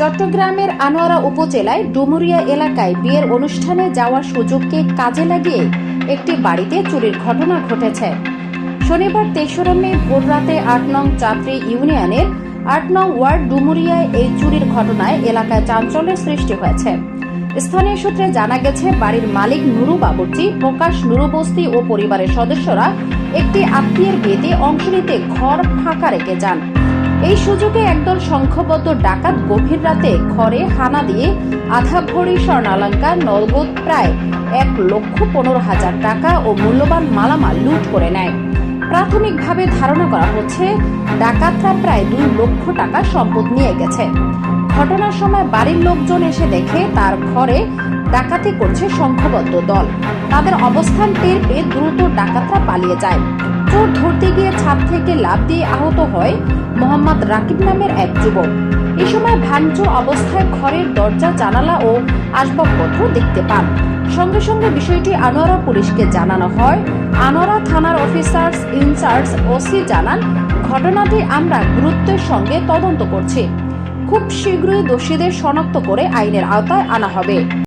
চট্টগ্রামের আনোয়ারা উপজেলায় ডুমুরিয়া এলাকায় বিয়ের অনুষ্ঠানে যাওয়ার সুযোগকে কাজে লাগিয়ে একটি বাড়িতে চুরির ঘটনা ঘটেছে। শনিবার তেসরা মে ভোররাতে আট নং চাত্রী ইউনিয়নের আট নং ওয়ার্ড ডুমুরিয়ায় এই চুরির ঘটনায় এলাকায় চাঞ্চল্যের সৃষ্টি হয়েছে। স্থানীয় সূত্রে জানা গেছে, বাড়ির মালিক নুরু বাবুর্চি, প্রকাশ নুরু বস্তি ও পরিবারের সদস্যরা একটি আত্মীয়ের বিয়েতে অংশ নিতে ঘর ফাঁকা রেখে যান। এই সুযোগে একদল সংখ্যবদ্ধ ডাকাত গভীর রাতে ঘরে হানা দিয়ে আধা ভরি স্বর্ণালঙ্কার নগদ প্রায় এক লক্ষ পনেরো হাজার টাকা ও মূল্যবান মালামাল লুট করে নেয়। প্রাথমিকভাবে ধারণা করা হচ্ছে ডাকাতরা প্রায় দুই লক্ষ টাকা সম্পদ নিয়ে গেছে। ঘটনার সময় বাড়ির লোকজন এসে দেখে তার ঘরে ডাকাতি করছে সংখ্যবদ্ধ দল। তাদের অবস্থান টের পেয়ে দ্রুত ডাকাতরা পালিয়ে যায়। চোর ধরতে গিয়ে ছাদ থেকে লাফ দিয়ে আহত হয় মোহাম্মদ রাকিব নামের এক যুবক। এই সময় ভাঙচুর অবস্থায় ঘরের দরজা, জানালা ও আসবাবপত্র দেখতে পান। সঙ্গে সঙ্গে বিষয়টি আনোয়ারা পুলিশকে জানানো হয়। আনোয়ারা থানার অফিসার্স ইনচার্জ ওসি জানান, ঘটনাটি আমরা গুরুত্বের সঙ্গে তদন্ত করছি। খুব শীঘ্রই দোষীদের শনাক্ত করে আইনের আওতায় আনা হবে।